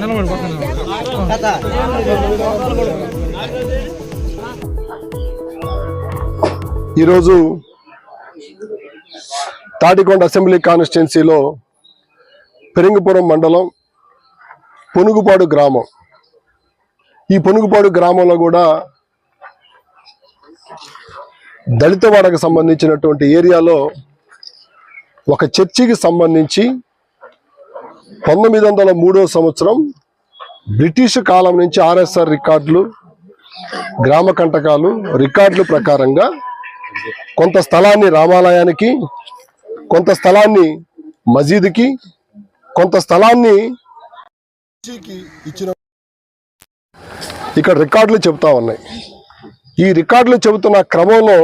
నిలబడి పక్కన ఈరోజు తాటికొండ అసెంబ్లీ కాన్స్టిట్యున్సీలో పెరింగపురం మండలం పొనుగుపాడు గ్రామం. ఈ పొనుగుపాడు గ్రామంలో కూడా దళితవాడకు సంబంధించినటువంటి ఏరియాలో ఒక చర్చికి సంబంధించి పంతొమ్మిది వందల మూడో సంవత్సరం బ్రిటిష్ కాలం నుంచి ఆర్ఎస్ఆర్ రికార్డులు గ్రామ కంటకాలు రికార్డుల ప్రకారంగా కొంత స్థలాన్ని రామాలయానికి కొంత స్థలాన్ని మసీదుకి కొంత స్థలాన్ని ఇచ్చిన ఇక్కడ రికార్డులు చెబుతా ఉన్నాయి. ఈ రికార్డులు చెబుతున్న క్రమంలో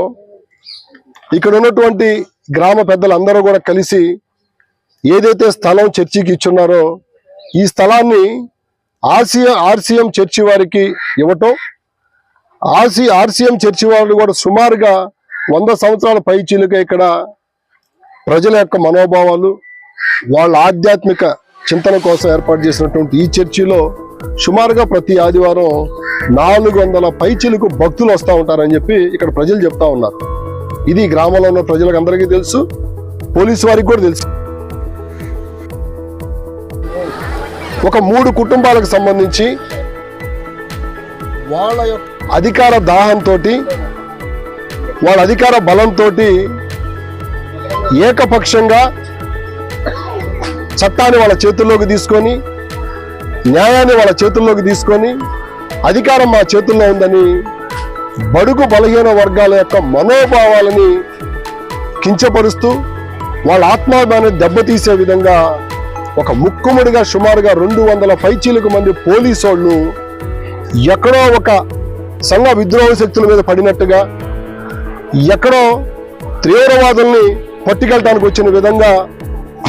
ఇక్కడ ఉన్నటువంటి గ్రామ పెద్దలందరూ కూడా కలిసి ఏదైతే స్థలం చర్చికి ఇచ్చున్నారో ఈ స్థలాన్ని ఆర్సీఎం ఆర్సీఎం చర్చి వారికి ఇవ్వటం ఆర్సీ ఆర్సీఎం చర్చి వాళ్ళు కూడా సుమారుగా వంద సంవత్సరాల పైచీలుగా ఇక్కడ ప్రజల యొక్క మనోభావాలు వాళ్ళ ఆధ్యాత్మిక చింతన కోసం ఏర్పాటు చేసినటువంటి ఈ చర్చిలో సుమారుగా ప్రతి ఆదివారం నాలుగు వందల పైచీలకు భక్తులు వస్తూ ఉంటారని చెప్పి ఇక్కడ ప్రజలు చెప్తా ఉన్నారు. ఇది గ్రామంలో ఉన్న ప్రజలకు అందరికీ తెలుసు పోలీసు వారికి కూడా తెలుసు. ఒక మూడు కుటుంబాలకు సంబంధించి వాళ్ళ యొక్క అధికార దాహంతో వాళ్ళ అధికార బలంతో ఏకపక్షంగా చట్టాన్ని వాళ్ళ చేతుల్లోకి తీసుకొని న్యాయాన్ని వాళ్ళ చేతుల్లోకి తీసుకొని అధికారం మా చేతుల్లో ఉందని బడుగు బలహీన వర్గాల యొక్క మనోభావాలని కించపరుస్తూ వాళ్ళ ఆత్మాభిమానాన్ని దెబ్బతీసే విధంగా ఒక ముక్కుముడిగా సుమారుగా రెండు వందల పైచీలకు మంది పోలీసు ఎక్కడో ఒక సంఘ విద్రోహ శక్తుల మీద పడినట్టుగా ఎక్కడో తీవ్రవాదుల్ని పట్టుకెళ్ళడానికి వచ్చిన విధంగా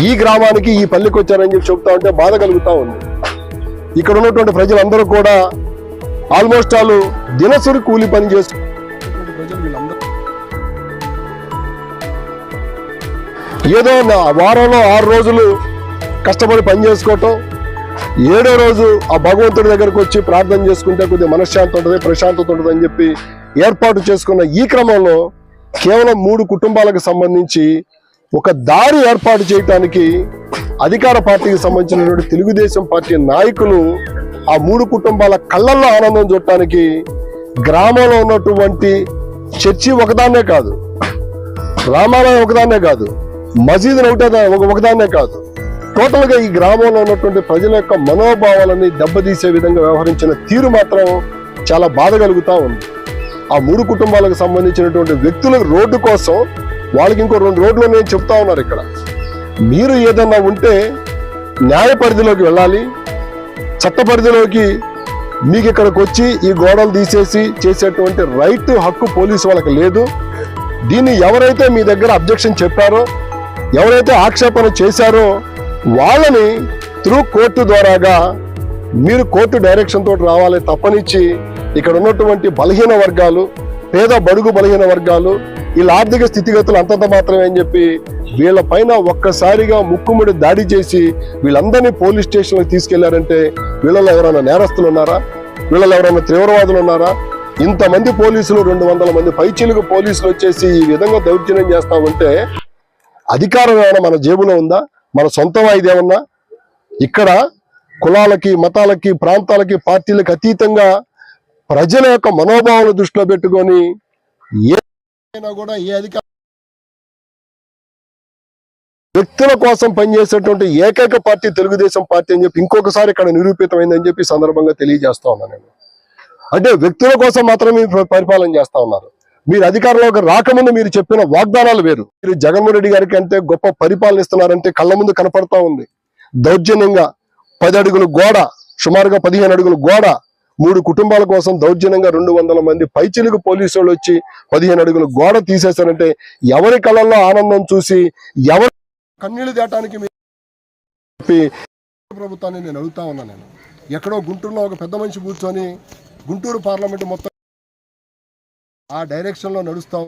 ఈ గ్రామానికి ఈ పల్లెకి వచ్చారని చెప్పి చెప్తా ఉంటే బాధ కలుగుతూ ఉంది. ఇక్కడ ఉన్నటువంటి ప్రజలందరూ కూడా ఆల్మోస్ట్ వాళ్ళు దినసరి కూలి పని చేస్తూ ఏదో నా వారంలో ఆరు రోజులు కష్టపడి పని చేసుకోవటం ఏడో రోజు ఆ భగవంతుడి దగ్గరకు వచ్చి ప్రార్థన చేసుకుంటే కొద్దిగా మనశ్శాంతి ఉంటుంది ప్రశాంతత ఉంటుంది అని చెప్పి ఏర్పాటు చేసుకున్న ఈ క్రమంలో కేవలం మూడు కుటుంబాలకు సంబంధించి ఒక దారి ఏర్పాటు చేయటానికి అధికార పార్టీకి సంబంధించినటువంటి తెలుగుదేశం పార్టీ నాయకులు ఆ మూడు కుటుంబాల కళ్ళల్లో ఆనందం చూడటానికి గ్రామంలో ఉన్నటువంటి చర్చి ఒకదాన్నే కాదు రామాలయం ఒకదాన్నే కాదు మసీదు ఒకటే ఒకదాన్నే కాదు. టోటల్గా ఈ గ్రామంలో ఉన్నటువంటి ప్రజల యొక్క మనోభావాలని దెబ్బతీసే విధంగా వ్యవహరించిన తీరు మాత్రం చాలా బాధ కలుగుతూ ఉంది. ఆ మూడు కుటుంబాలకు సంబంధించినటువంటి వ్యక్తుల రోడ్డు కోసం వాళ్ళకి ఇంకో రెండు రోడ్లు నేను చెప్తా ఉన్నారు ఇక్కడ. మీరు ఏదన్నా ఉంటే న్యాయ పరిధిలోకి వెళ్ళాలి. చట్ట పరిధిలోకి మీకు ఇక్కడికి వచ్చి ఈ గోడలు తీసేసి చేసేటువంటి రైట్ హక్కు పోలీసు వాళ్ళకి లేదు. దీన్ని ఎవరైతే మీ దగ్గర అబ్జెక్షన్ చెప్పారో ఎవరైతే ఆక్షేపణ చేశారో వాళ్ళని త్రూ కోర్టు ద్వారాగా మీరు కోర్టు డైరెక్షన్ తోటి రావాలి తప్పనిచ్చి ఇక్కడ ఉన్నటువంటి బలహీన వర్గాలు పేద బడుగు బలహీన వర్గాలు వీళ్ళ ఆర్థిక స్థితిగతులు అంతంత మాత్రమే అని చెప్పి వీళ్ళ పైన ఒక్కసారిగా ముక్కుముడి దాడి చేసి వీళ్ళందరినీ పోలీస్ స్టేషన్కి తీసుకెళ్ళారంటే వీళ్ళలో ఎవరైనా నేరస్తులు ఉన్నారా? వీళ్ళలో ఎవరైనా తీవ్రవాదులు ఉన్నారా? ఇంతమంది పోలీసులు రెండు వందల మంది పైచీలకు పోలీసులు వచ్చేసి ఈ విధంగా దౌర్జన్యం చేస్తా ఉంటే అధికారం ఏమైనా మన జేబులో ఉందా? మన సొంతం ఇదేమన్నా? ఇక్కడ కులాలకి మతాలకి ప్రాంతాలకి పార్టీలకు అతీతంగా ప్రజల యొక్క మనోభావాలు దృష్టిలో పెట్టుకొని ఏదైనా కూడా ఏ అధికార వ్యక్తుల కోసం పనిచేసేటువంటి ఏకైక పార్టీ తెలుగుదేశం పార్టీ అని చెప్పి ఇంకొకసారి ఇక్కడ నిరూపితమైందని చెప్పి సందర్భంగా తెలియజేస్తా ఉన్నాను నేను. అంటే వ్యక్తుల కోసం మాత్రమే పరిపాలన చేస్తా ఉన్నారు. మీరు అధికారంలోకి రాకముందు మీరు చెప్పిన వాగ్దానాలు వేరు. మీరు జగన్మోహన్ రెడ్డి గారికి అంటే గొప్ప పరిపాలన ఇస్తున్నారంటే కళ్ళ ముందు కనపడతా ఉంది. దౌర్జన్యంగా పది అడుగులు గోడ సుమారుగా పదిహేను అడుగులు గోడ మూడు కుటుంబాల కోసం దౌర్జన్యంగా రెండు వందల మంది పైచిలుగు పోలీసు వాళ్ళు వచ్చి పదిహేను అడుగులు గోడ తీసేశారంటే ఎవరి కళ్ళల్లో ఆనందం చూసి ఎవరి కన్నీళ్ళు దేటానికి చెప్పి ప్రభుత్వాన్ని నేను అడుగుతా ఉన్నా నేను. ఎక్కడో గుంటూరులో ఒక పెద్ద మనిషి కూర్చొని గుంటూరు పార్లమెంట్ మొత్తం ఆ డైరెక్షన్లో